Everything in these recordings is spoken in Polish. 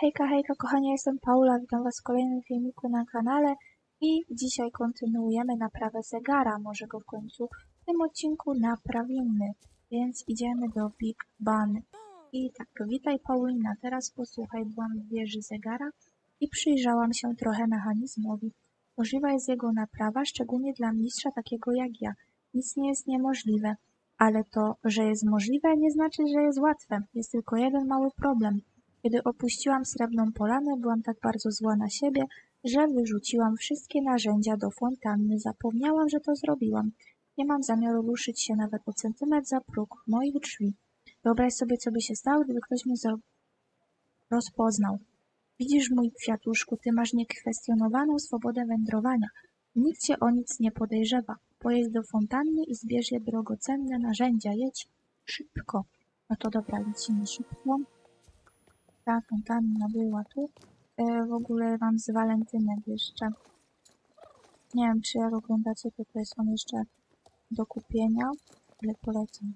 Hejka, hejka, kochani, jestem Paula, witam Was w kolejnym filmiku na kanale i dzisiaj kontynuujemy naprawę zegara, może go w końcu w tym odcinku naprawimy, więc idziemy do Big Ban. I tak, witaj Paulina, teraz posłuchaj, byłam w wieży zegara i przyjrzałam się trochę mechanizmowi. Możliwa jest jego naprawa, szczególnie dla mistrza takiego jak ja. Nic nie jest niemożliwe, ale to, że jest możliwe, nie znaczy, że jest łatwe. Jest tylko jeden mały problem. Kiedy opuściłam srebrną polanę, byłam tak bardzo zła na siebie, że wyrzuciłam wszystkie narzędzia do fontanny. Zapomniałam, że to zrobiłam. Nie mam zamiaru ruszyć się nawet o centymetr za próg moich drzwi. Wyobraź sobie, co by się stało, gdyby ktoś mnie rozpoznał. Widzisz, mój kwiatuszku, ty masz niekwestionowaną swobodę wędrowania. Nikt cię o nic nie podejrzewa. Pojedź do fontanny i zbierz je drogocenne narzędzia. Jedź szybko. No to dobra, lecimy szybko. Ta fontanna była tu. E, w ogóle mam z Walentynek jeszcze. Nie wiem, czy jak oglądacie, to tutaj są jeszcze do kupienia, ale polecam.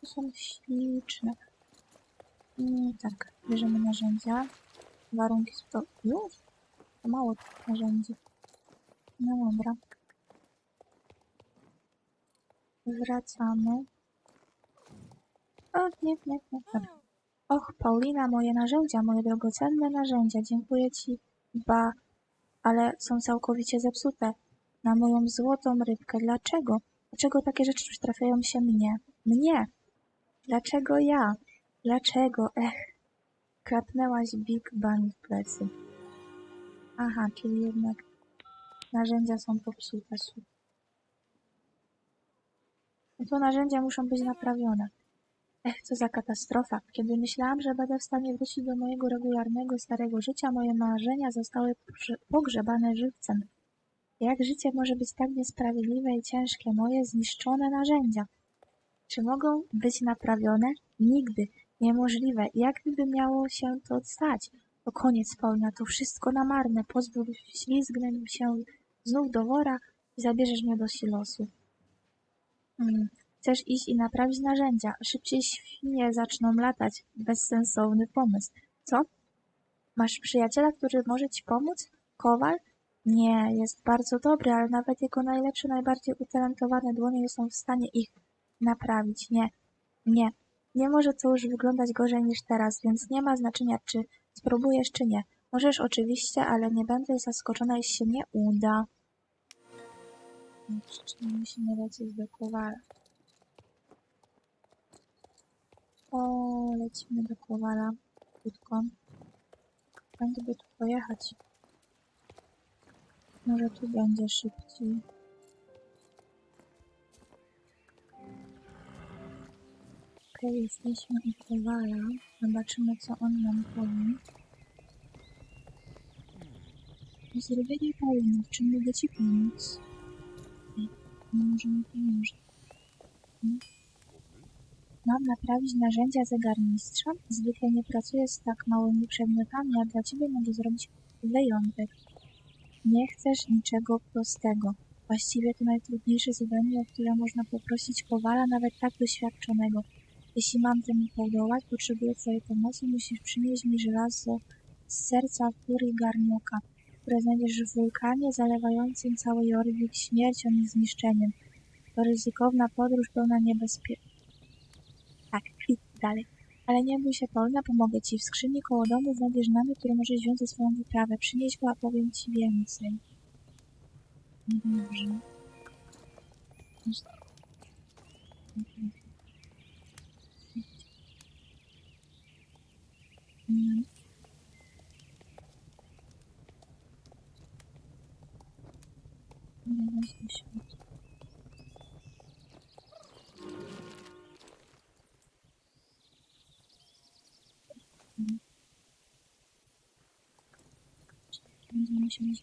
To są śliczne. I tak, bierzemy narzędzia. Warunki są. Już? To mało tych narzędzi. No dobra. Wracamy. O, nie, nie, nie. Dobra. Och, Paulina, moje narzędzia, moje drogocenne narzędzia. Dziękuję ci, ba, ale są całkowicie zepsute. Na moją złotą rybkę. Dlaczego? Dlaczego takie rzeczy trafiają się mnie? Mnie! Dlaczego ja? Dlaczego? Ech. Krapnęłaś Big Bang w plecy. Aha, czyli jednak narzędzia są popsute. To narzędzia muszą być naprawione. Ech, co za katastrofa. Kiedy myślałam, że będę w stanie wrócić do mojego regularnego, starego życia, moje marzenia zostały pogrzebane żywcem. Jak życie może być tak niesprawiedliwe i ciężkie? Moje zniszczone narzędzia. Czy mogą być naprawione? Nigdy. Niemożliwe. Jak gdyby miało się to stać? To koniec, Paulina. To wszystko na marne. Pozwól, ślizgnę się znów do wora i zabierzesz mnie do silosu. Hmm. Chcesz iść i naprawić narzędzia. Szybciej świnie zaczną latać. Bezsensowny pomysł. Co? Masz przyjaciela, który może ci pomóc? Kowal? Nie, jest bardzo dobry, ale nawet jego najlepsze, najbardziej utalentowane dłonie nie są w stanie ich naprawić. Nie, nie. Nie może to już wyglądać gorzej niż teraz, więc nie ma znaczenia, czy spróbujesz, czy nie. Możesz oczywiście, ale nie będę zaskoczona, jeśli się nie uda. Czyli musimy lecieć do Kowala. O, lecimy do Kowala. Krótko. Będę by tu pojechać. Może tu będzie szybciej. Okej, jesteśmy u Kowala. Zobaczymy, co on nam powie. Zrobienie Pauliny, w czym mogę Ci pomóc? Nie może mi pomoże. Hmm? Mam naprawić narzędzia zegarmistrza? Zwykle nie pracuję z tak małymi przedmiotami, a dla Ciebie mogę zrobić wyjątek. Nie chcesz niczego prostego. Właściwie to najtrudniejsze zadanie, o które można poprosić Kowala, nawet tak doświadczonego. Jeśli mam temu podołać, potrzebuję Twojej pomocy, musisz przynieść mi żelazo z serca furii garnioka, które znajdziesz w wulkanie zalewającym cały Jorvik śmiercią i zniszczeniem. To ryzykowna podróż pełna niebezpieczeństw. Dalej. Ale nie bój się, Paulina, pomogę ci. W skrzyni koło domu znajdziesz namiot, który możesz wziąć za swoją wyprawę. Przynieś go, a powiem ci więcej. Dobrze. Nie. Nie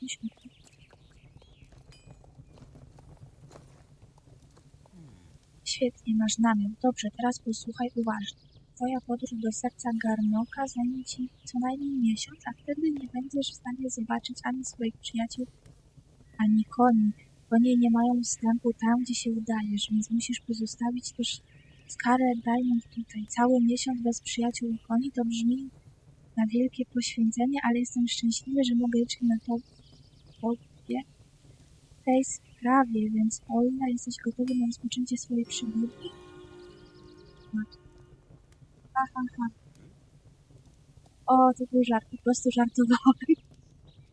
się. Świetnie, masz namiot. Dobrze, teraz posłuchaj uważnie. Twoja podróż do serca Garnoka zajmie ci co najmniej miesiąc, a wtedy nie będziesz w stanie zobaczyć ani swoich przyjaciół, ani koni. Konie nie mają wstępu tam, gdzie się udajesz, więc musisz pozostawić też Scarlet Diamond tutaj. Cały miesiąc bez przyjaciół i koni to brzmi na wielkie poświęcenie, ale jestem szczęśliwy, że mogę liczyć na to tobie w tej sprawie, więc Paulina, jesteś gotowy na rozpoczęcie swojej przygody? Ha, ha, ha. O, to był żart, po prostu żartowałem.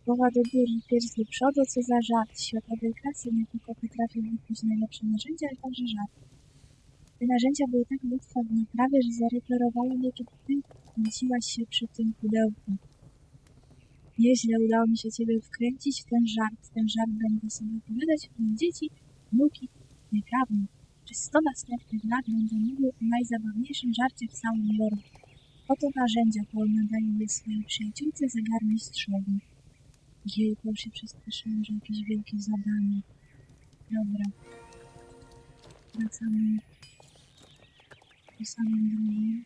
Głowa do góry, pierś do przodu, co za żart. Światowej klasy nie tylko potrafią wykuć najlepsze narzędzia, ale także żart. Te narzędzia były tak łatwe w naprawie, że zareperowałem je, kiedy ty kręciłaś się przy tym pudełku. Nieźle udało mi się ciebie wkręcić w ten żart. Ten żart będę sobie opowiadać moim dzieci, wnuki, nieprawda. Przez sto następnych lat będę mówił o najzabawniejszym żarcie w całym Jorku. Oto narzędzia, daje je swojej przyjaciółce zegarmistrzowi. Jej, to już się przestraszyłam, że jakieś wielkie zadanie. Dobra. Wracamy do samej drogi.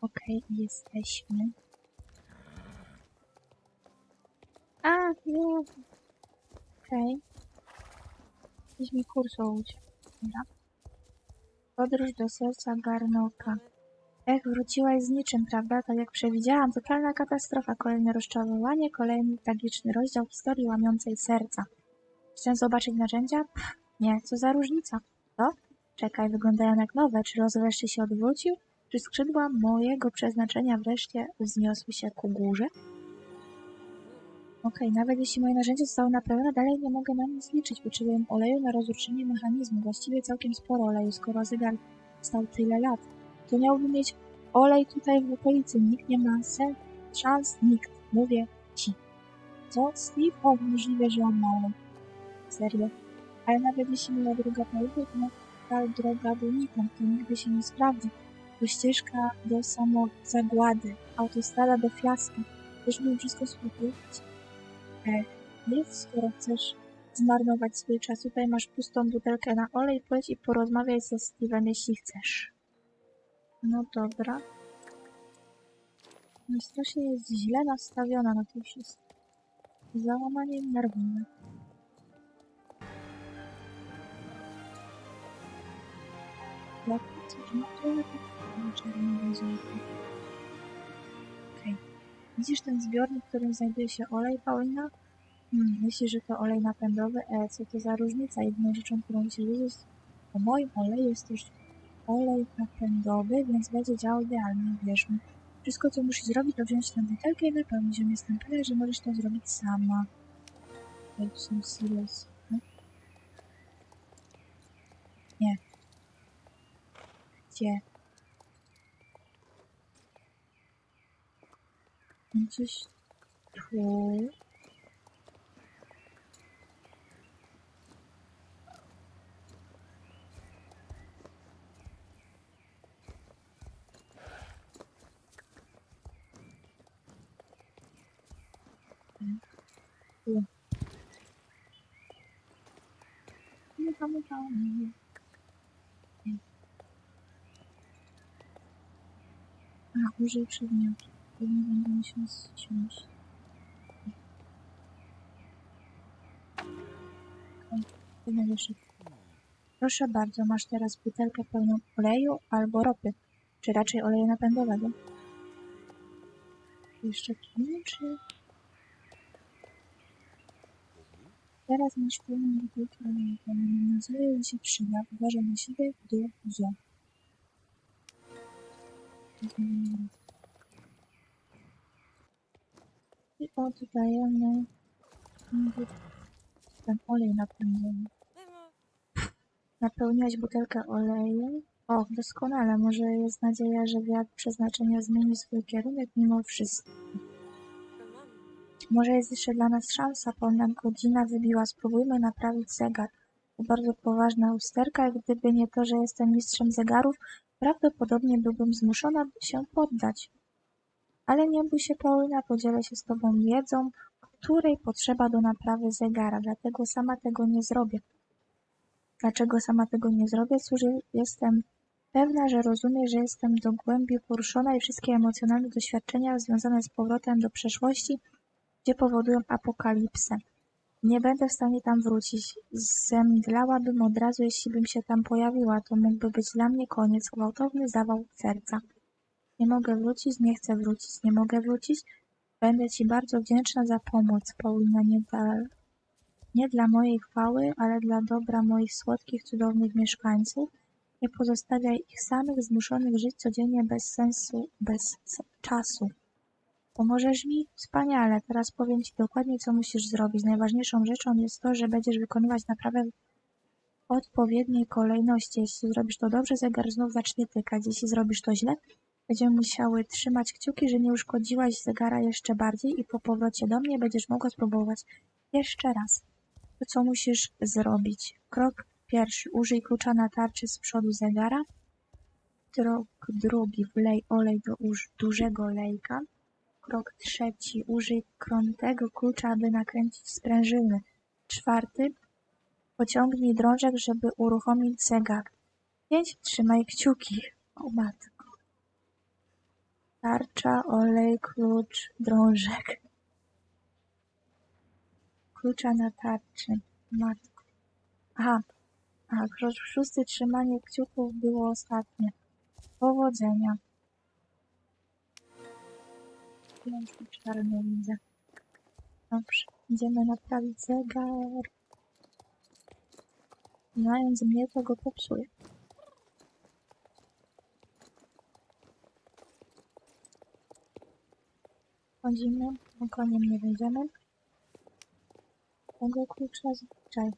Okej, jesteśmy. A, nie. Okej. Jakiś mi kurs łódź. Dobra. Podróż do serca Garnoka. Ech, wróciłaś z niczym, prawda? Tak jak przewidziałam, totalna katastrofa, kolejne rozczarowanie, kolejny tragiczny rozdział historii łamiącej serca. Chcę zobaczyć narzędzia? Pff, nie, co za różnica. Co? Czekaj, wyglądają jak nowe. Czy los wreszcie się odwrócił? Czy skrzydła mojego przeznaczenia wreszcie wzniosły się ku górze? Okej, nawet jeśli moje narzędzie zostało naprawione, dalej nie mogę na nic liczyć. Potrzebuję oleju na rozruszenie mechanizmu. Właściwie całkiem sporo oleju, skoro zegar stał tyle lat. To miałby mieć olej tutaj w okolicy. Nikt nie ma szans, nikt. Mówię ci. Co? Steve? O, możliwe, że on ma olej. Serio. Ale nawet jeśli moja droga to ta droga donikąd, to nigdy się nie sprawdzi. To ścieżka do samozagłady, autostrada do fiaska. Też mi wszystko spróbować. Ech, nic, skoro chcesz zmarnować swój czas. Tutaj masz pustą butelkę na olej, pojedź i porozmawiaj ze Steve'em, jeśli chcesz. No dobra. No strasznie jest źle nastawiona na to wszystko. Załamanie nerwowe. Jak coś ma to na czerwonego złota. Okej. Widzisz ten zbiornik, w którym znajduje się olej, Paulina? Hmm, myślisz, że to olej napędowy? E, co to za różnica? Jedyną rzeczą, którą musisz wiedzieć o moim oleju jest też olej napędowy, więc będzie działał idealnie, wierz mi. Wszystko, co musisz zrobić, to wziąć tę butelkę i napełnić ją. Jestem pewien, że możesz to zrobić sama. Silos. No. Nie. Gdzie? Gdzieś. Tu. Nie pamiętam. A, użyj przedmiotu. Pewnie będę musiał to będę. Proszę bardzo, masz teraz butelkę pełną oleju albo ropy, czy raczej oleju napędowego. Jeszcze tu, czy... Teraz masz pełną butelkę oleju. Że się przyda. Uważaj na siebie, dół, zo. I oddajemy ten olej napędowy. Napełniłaś butelkę olejem? O, doskonale. Może jest nadzieja, że wiatr przeznaczenia zmieni swój kierunek mimo wszystko. Może jest jeszcze dla nas szansa, pełna godzina wybiła. Spróbujmy naprawić zegar. To bardzo poważna usterka i gdyby nie to, że jestem mistrzem zegarów, prawdopodobnie byłbym zmuszona się poddać. Ale nie bój się, Paulina, podzielę się z tobą wiedzą, której potrzeba do naprawy zegara, dlatego sama tego nie zrobię. Dlaczego sama tego nie zrobię? Cóż, jestem pewna, że rozumiesz, że jestem do głębi poruszona i wszystkie emocjonalne doświadczenia związane z powrotem do przeszłości, gdzie powodują apokalipsę. Nie będę w stanie tam wrócić. Zemdlałabym od razu, jeśli bym się tam pojawiła. To mógłby być dla mnie koniec, gwałtowny zawał serca. Nie mogę wrócić, nie chcę wrócić, nie mogę wrócić. Będę ci bardzo wdzięczna za pomoc, Paulina, nie dla, nie dla mojej chwały, ale dla dobra moich słodkich, cudownych mieszkańców. Nie pozostawiaj ich samych, zmuszonych żyć codziennie bez sensu, bez czasu. Pomożesz mi? Wspaniale. Teraz powiem Ci dokładnie, co musisz zrobić. Najważniejszą rzeczą jest to, że będziesz wykonywać naprawę w odpowiedniej kolejności. Jeśli zrobisz to dobrze, zegar znów zacznie tykać. Jeśli zrobisz to źle, będziemy musiały trzymać kciuki, że nie uszkodziłaś zegara jeszcze bardziej i po powrocie do mnie będziesz mogła spróbować jeszcze raz. To, co musisz zrobić. Krok pierwszy. Użyj klucza na tarczy z przodu zegara. Krok drugi. Wlej olej do uż dużego lejka. Krok trzeci. Użyj krątego klucza, aby nakręcić sprężyny. Czwarty. Pociągnij drążek, żeby uruchomić zegar. Pięć. Trzymaj kciuki. O matko. Tarcza, olej, klucz, drążek. Klucza na tarczy. Matko. Aha. Aha, krok szósty. Trzymanie kciuków było ostatnie. Powodzenia. Piękny czarny widzę. Dobrze, idziemy naprawić zegar. Znając mnie, to go popsuję. Chodzimy, na koniem nie wejdziemy. Tego klucza zwyczaj.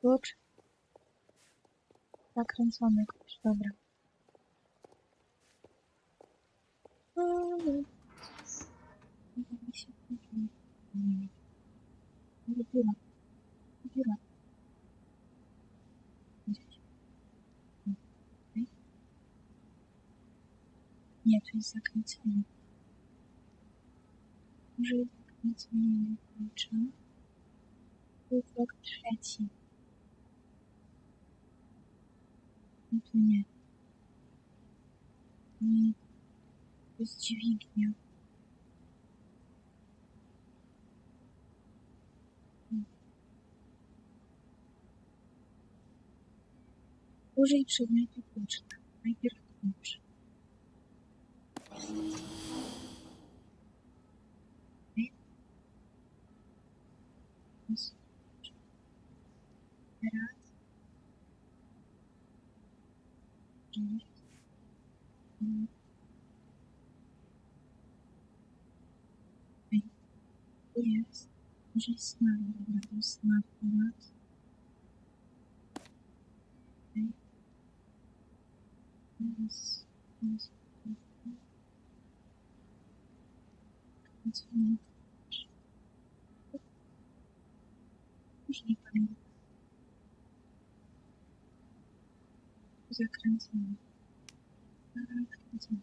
Klucz. Zakręcony klucz, dobra. Mm. Nie, to jest zakręcenie. Użyj zakręcenia klucza. To jest krok trzeci. No to nie. Nie. To jest dźwignia. Użyj przedmiotu kluczka. Najpierw klucz. Jest klucz. Teraz. Użyj. Mm. Okej. Tu jest. Użyj snagu. Dobra, to jest snag teraz. Okej. Klucz. Już nie pamiętam. Zakręcony. Zakręcony.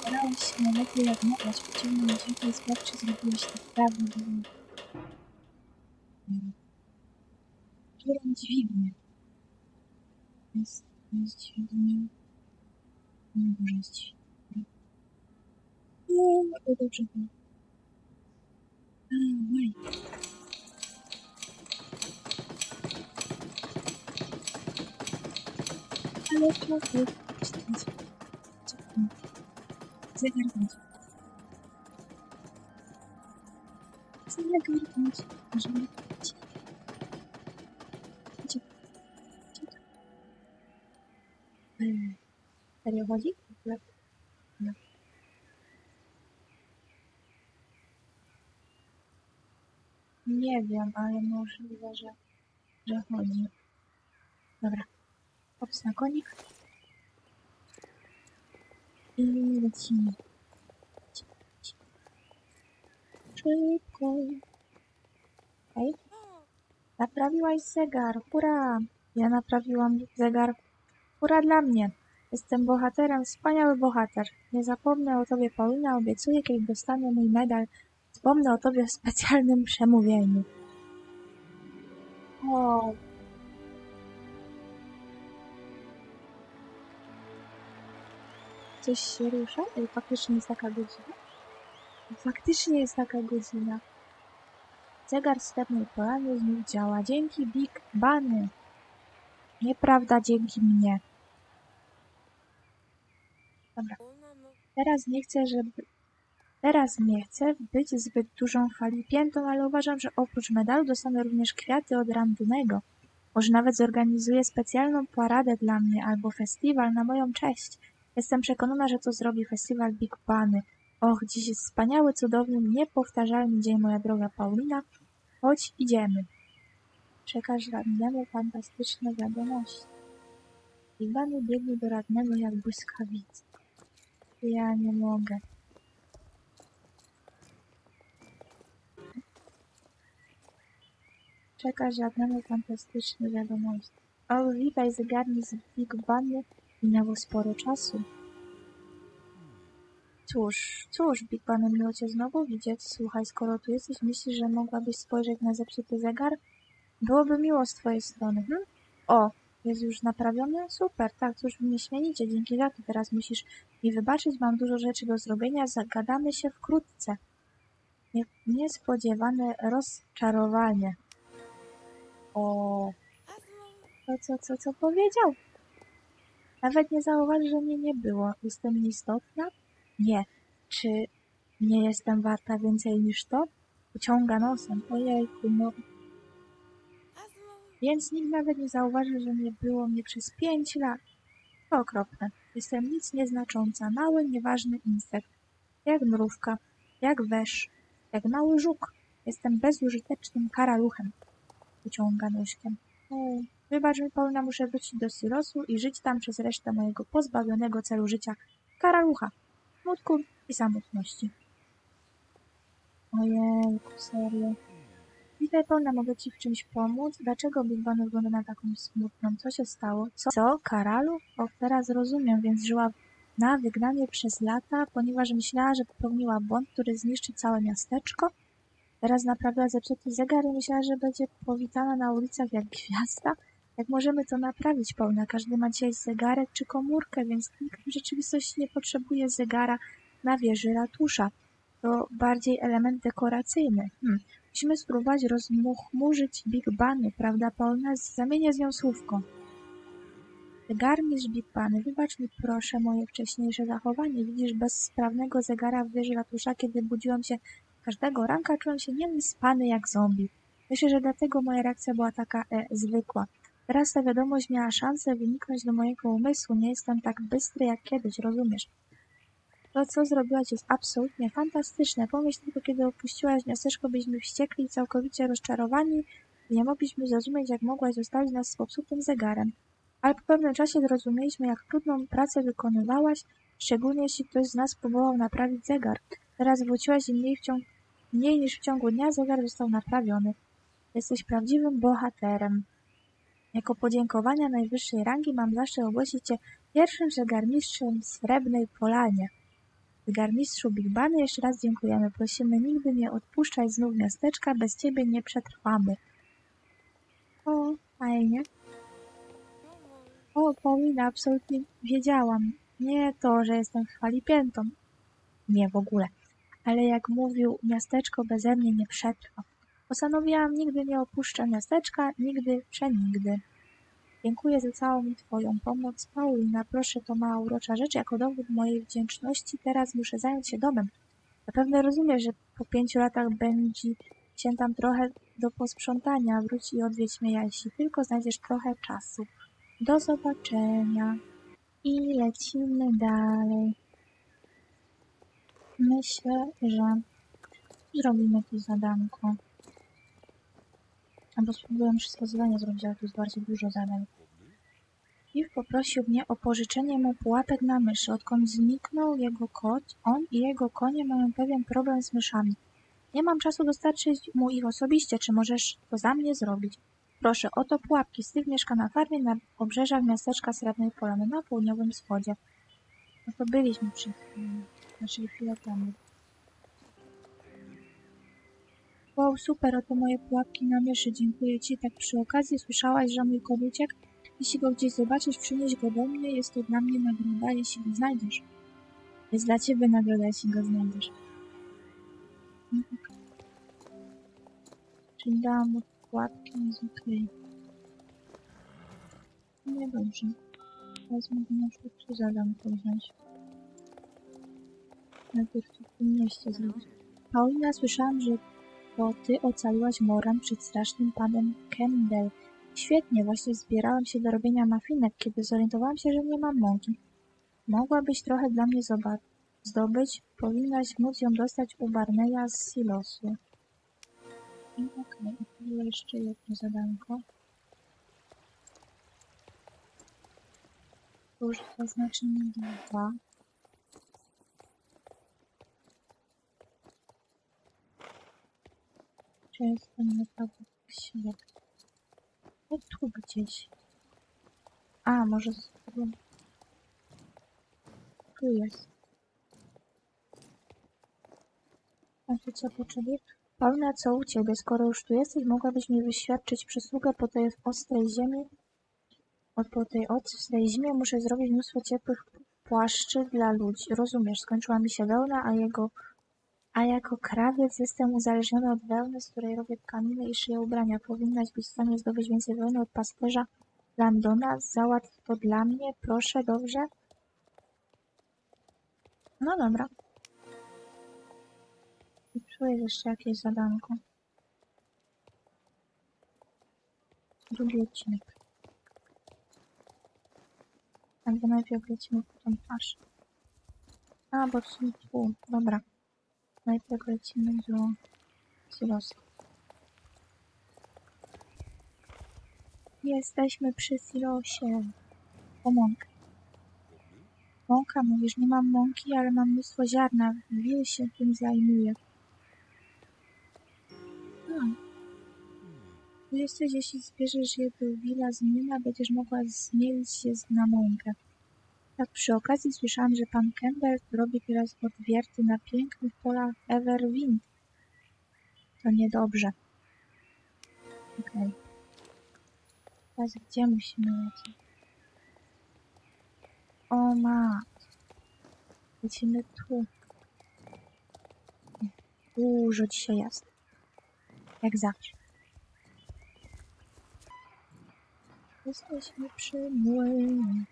Starałeś się najlepiej jak mogłaś pociągnąć dźwignię i sprawdź, czy zrobiłeś to prawidłowo. Którą dźwignię? Jest, jest dźwignia. Nie może jest dźwignia. No, no dobrze było. A, łaj. Ale to jest... Zegar będzie. Serio chodzi? Nie wiem, ale możliwe, że, że chodzi. Dobra. Hops na konik. I lecimy. Szybko. Hej. Naprawiłaś zegar. Hurra! Ja naprawiłam zegar. Hurra dla mnie. Jestem bohaterem, wspaniały bohater. Nie zapomnę o tobie, Paulina. Obiecuję, kiedy dostanę mój medal. Wspomnę o tobie w specjalnym przemówieniu. O, coś się rusza? Ej, faktycznie jest taka godzina. Faktycznie jest taka godzina. Zegar w stepnej polanie znów działa. Dzięki Big Bunny. Nieprawda, dzięki mnie. Dobra. Teraz nie chcę, żeby... Teraz nie chcę być zbyt dużą falipiętą, ale uważam, że oprócz medalu dostanę również kwiaty od randomego. Może nawet zorganizuję specjalną paradę dla mnie albo festiwal na moją cześć. Jestem przekonana, że to zrobi festiwal Big Bunny. Och, dziś jest wspaniały, cudowny, niepowtarzalny dzień, moja droga Paulina. Chodź, idziemy. Przekaż radnemu fantastyczne wiadomości. Big Bunny biegnie do radnego jak błyskawica. Ja nie mogę. Czeka żadnemu fantastyczne wiadomości. O, witaj, zegarnik z Big Bunny. Minęło sporo czasu. Cóż, cóż, Big Bunny, miło Cię znowu widzieć. Słuchaj, skoro tu jesteś, myślisz, że mogłabyś spojrzeć na zepsuty zegar? Byłoby miło z Twojej strony, hm? O, jest już naprawiony? Super, tak, cóż, nieśmienicie, dzięki za to. Teraz musisz mi wybaczyć, mam dużo rzeczy do zrobienia, zagadamy się wkrótce. Nie, niespodziewane rozczarowanie. O, to co, co, co powiedział? Nawet nie zauważy, że mnie nie było. Jestem nieistotna? Nie. Czy nie jestem warta więcej niż to? Pociąga nosem. Ojejku, no. Więc nikt nawet nie zauważy, że nie było mnie przez pięć lat. To okropne. Jestem nic nieznacząca. Mały, nieważny insekt. Jak mrówka. Jak wesz. Jak mały żuk. Jestem bezużytecznym karaluchem. Wyciąga nóżkiem. O, wybacz mi, Paulina, muszę wrócić do silosu i żyć tam przez resztę mojego pozbawionego celu życia karalucha, smutku i samotności. Ojejku, serio. Witaj, Paulina, mogę ci w czymś pomóc? Dlaczego Big Bang wygląda na taką smutną? Co się stało? Co? Co? Karalu? O, teraz rozumiem, więc żyła na wygnanie przez lata, ponieważ myślała, że popełniła błąd, który zniszczy całe miasteczko? Teraz naprawiła zepsuty zegar i myślała, że będzie powitana na ulicach jak gwiazda. Jak możemy to naprawić, Paulina? Każdy ma dzisiaj zegarek czy komórkę, więc nikt w rzeczywistości nie potrzebuje zegara na wieży ratusza. To bardziej element dekoracyjny. Hmm. Musimy spróbować rozmuchmurzyć Big Bunny, prawda, Paulina? Zamienię z nią słówko. Zegarmistrz Big Bunny, wybacz mi proszę moje wcześniejsze zachowanie. Widzisz bezsprawnego zegara w wieży ratusza, kiedy budziłam się każdego ranka, czułem się niewyspany jak zombie. Myślę, że dlatego moja reakcja była taka e, zwykła. Teraz ta wiadomość miała szansę wyniknąć do mojego umysłu. Nie jestem tak bystry jak kiedyś, rozumiesz? To, co zrobiłaś, jest absolutnie fantastyczne. Pomyśl tylko, kiedy opuściłaś miasteczko, byliśmy wściekli i całkowicie rozczarowani i nie mogliśmy zrozumieć, jak mogłaś zostawić nas z popsutym zegarem. Ale po pewnym czasie zrozumieliśmy, jak trudną pracę wykonywałaś, szczególnie jeśli ktoś z nas próbował naprawić zegar. Teraz wróciłaś i mniej, w ciągu, mniej niż w ciągu dnia zegar został naprawiony. Jesteś prawdziwym bohaterem. Jako podziękowania najwyższej rangi mam zaszczyt ogłosić Cię pierwszym zegarmistrzem w Srebrnej Polanie. Zegarmistrzu Big Bunny jeszcze raz dziękujemy. Prosimy nigdy nie odpuszczać znów miasteczka, bez Ciebie nie przetrwamy. O, fajnie. O, Paulina, absolutnie wiedziałam. Nie to, że jestem chwalipiętą. Nie w ogóle. Ale jak mówił, miasteczko beze mnie nie przetrwa. Postanowiłam nigdy nie opuszczę miasteczka, nigdy, przenigdy. Dziękuję za całą Twoją pomoc, Paulina. Proszę, to mała urocza rzecz. Jako dowód mojej wdzięczności teraz muszę zająć się domem. Zapewne rozumiesz, że po pięciu latach będzie się tam trochę do posprzątania. Wróć i odwiedź mnie, jeśli tylko znajdziesz trochę czasu. Do zobaczenia. I lecimy dalej. Myślę, że zrobimy to zadanko. Albo spróbuję wszystko zadanie zrobić, ale tu jest bardzo dużo zadań. Steve poprosił mnie o pożyczenie mu pułapek na myszy. Odkąd zniknął jego kot, on i jego konie mają pewien problem z myszami. Nie mam czasu dostarczyć mu ich osobiście. Czy możesz to za mnie zrobić? Proszę, oto pułapki. Steve mieszka na farmie na obrzeżach miasteczka Srebrnej Polany na południowym wschodzie. No to byliśmy przed chwilą. Znaczy chwilę temu. Wow, super, oto moje pułapki na myszy. Dziękuję Ci. Tak przy okazji słyszałaś, że mój uciekł? Jeśli go gdzieś zobaczysz, przynieś go do mnie. Jest to dla mnie nagroda, jeśli go znajdziesz. Jest dla Ciebie nagroda, jeśli go znajdziesz. Czyli dałam okładkę, jest okej. Nie dobrze. Teraz mogę na przykład tu zadanko wziąć. Najpierw tu w tym mieście zrobić. Paulina, słyszałam, że to ty ocaliłaś Moran przed strasznym panem Kendall. Świetnie, właśnie zbierałam się do robienia mafinek, kiedy zorientowałam się, że nie mam mąki. Mogłabyś trochę dla mnie zdobyć? Powinnaś móc ją dostać u Barneya z silosu. Okej, tu było jeszcze jedno zadanko. Już zaznaczymy dwa. Czy jestem naprawdę w środku? O, tu gdzieś. A, może z. Tu jest. A ty co potrzebujesz? Paulina, co u ciebie? Skoro już tu jesteś, mogłabyś mi wyświadczyć przysługę po tej ostrej ziemi? Od po tej ostrej zimie muszę zrobić mnóstwo ciepłych płaszczy dla ludzi. Rozumiesz, skończyła mi się wełna, a jego... A jako krawiec jestem uzależniony od wełny, z której robię tkaniny i szyję ubrania. Powinnaś być w stanie zdobyć więcej wełny od pasterza Landona. Załatw to dla mnie, proszę, dobrze? No dobra. I czuję jeszcze jakieś zadanko. Drugi odcinek. Albo najpierw lecimy potem aż. A, bo w sumie tu. Dobra. Najpierw lecimy do silosu. Jesteśmy przy silosie. Po mąkę. Mąka, mówisz, nie mam mąki, ale mam mnóstwo ziarna. Wil się tym zajmuje. No. Jesteś, jeśli zbierzesz je do wila z będziesz mogła zmielić się na mąkę. Tak, przy okazji słyszałam, że pan Campbell robi teraz odwierty na pięknych polach Everwind. To niedobrze. Okej. Teraz gdzie musimy lecieć? O ma. Lecimy tu. Dużo dzisiaj jest. Jak zawsze. Jesteśmy przy młynie.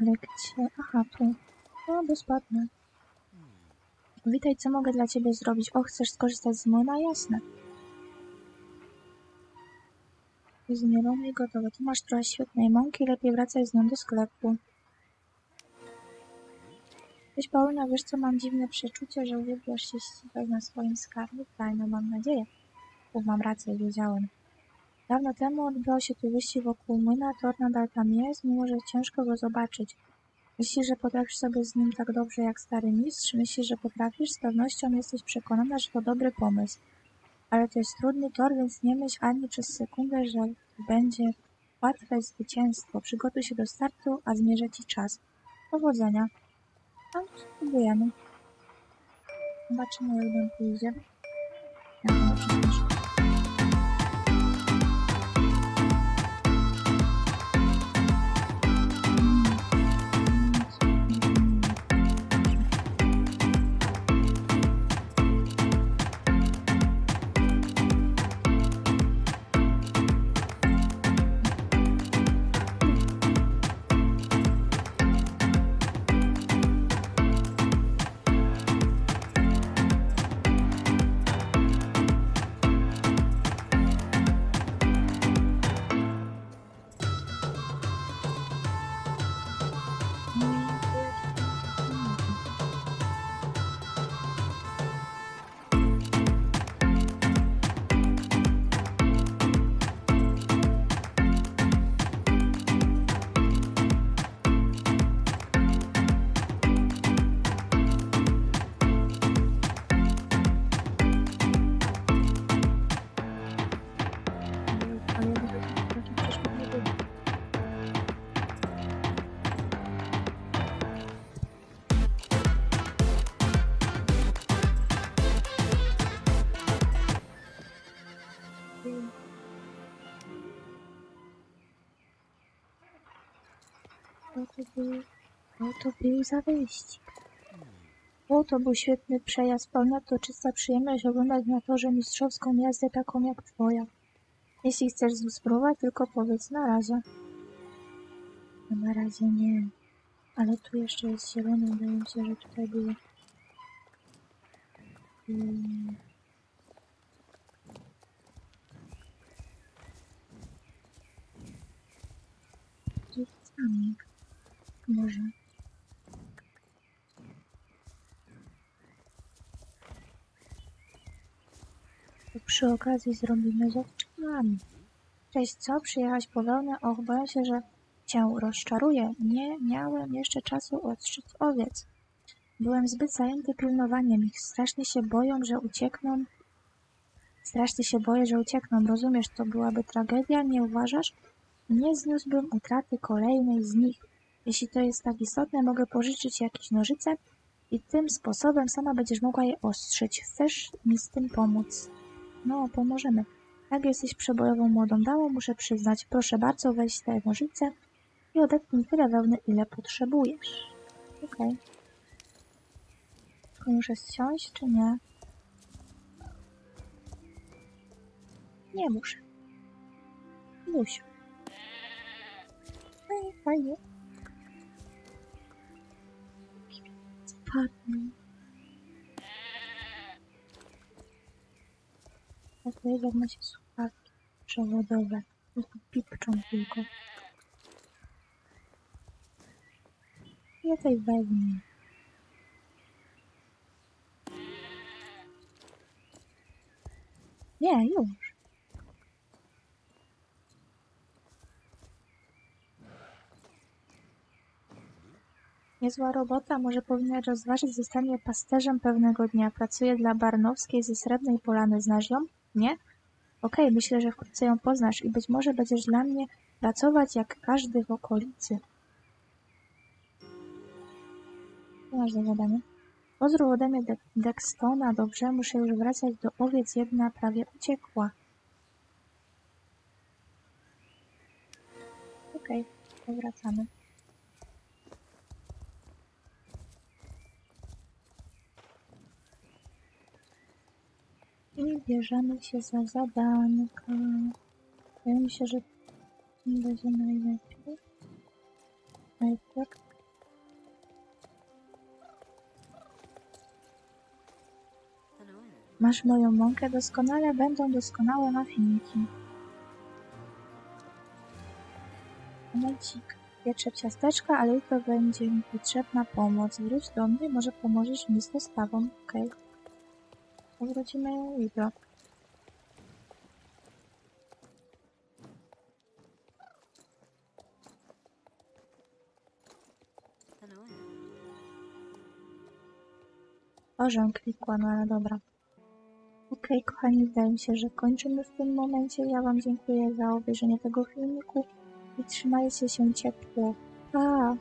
Ale gdzie? Aha, tu. O, bo spadnę. Witaj, co mogę dla ciebie zrobić? O, chcesz skorzystać z młyna? Jasne. Jest zmielone i gotowe. Tu masz trochę świetnej mąki, lepiej wracaj z nią do sklepu. Cześć Paulina, wiesz co, mam dziwne przeczucie, że uwielbiasz się ścigać na swoim skarbie? Fajno, mam nadzieję. Bo mam rację, wiedziałem. Dawno temu odbywał się tu wyścig wokół młyna, tam jest, mimo że ciężko go zobaczyć. Myślisz, że potrafisz sobie z nim tak dobrze jak stary mistrz? Myślisz, że potrafisz? Z pewnością jesteś przekonana, że to dobry pomysł. Ale to jest trudny tor, więc nie myśl ani przez sekundę, że będzie łatwe zwycięstwo. Przygotuj się do startu, a zmierzę ci czas. Powodzenia. A, spróbujemy. Zobaczymy, jak nam pójdzie. Ja to Co to był, co to był za wyścig? O, to był świetny przejazd, pełna to czysta przyjemność oglądać na torze mistrzowską jazdę taką jak twoja. Jeśli chcesz spróbować, tylko powiedz na razie. No na razie nie. Ale tu jeszcze jest zielony, wydaje mi się, że tutaj było. Hmm. Dziewcami. Może. To przy okazji zrobimy z owczykami. Cześć, co? Przyjechałaś po wełnę? Och, boję się, że cię rozczaruję. Nie miałem jeszcze czasu odstrzec owiec. Byłem zbyt zajęty pilnowaniem ich. Strasznie się boją, że uciekną. Strasznie się boję, że uciekną. Rozumiesz, to byłaby tragedia, nie uważasz? Nie zniósłbym utraty kolejnej z nich. Jeśli to jest tak istotne, mogę pożyczyć jakieś nożyce i tym sposobem sama będziesz mogła je ostrzyć. Chcesz mi z tym pomóc? No, pomożemy. Jak jesteś przebojową młodą damą, muszę przyznać. Proszę bardzo, weź te nożyce i odetnij tyle wełny, ile potrzebujesz. Okej. Tylko muszę ściąć, czy nie? Nie muszę. Musiu. Ej, fajnie. Spadnę. Takie jak się słuchawki przewodowe. Tylko pipczą tylko. Ja tej wełny. Nie, już. Niezła robota, może powinna rozważyć zostanie pasterzem pewnego dnia. Pracuje dla Barnowskiej ze Srebrnej Polany. Znasz ją? Nie? Okej, myślę, że wkrótce ją poznasz i być może będziesz dla mnie pracować jak każdy w okolicy. Co masz za zadanie? Pozdrów ode mnie Dextona, dobrze? Muszę już wracać do owiec, jedna prawie uciekła. Okej, to wracamy. I bierzemy się za zadanka. Mi się, że będzie najlepiej. Najpierw. Masz moją mąkę doskonale, będą doskonałe muffinki. Momencik. Pietrzę ciasteczka, ale jutro będzie mi potrzebna pomoc. Wróć do mnie, może pomożesz mi z dostawą. Okej. Powrócimy jutro. Orzę klikła, no ale dobra. Okej, kochani, wydaje mi się, że kończymy w tym momencie. Ja Wam dziękuję za obejrzenie tego filmiku i trzymajcie się ciepło. Pa!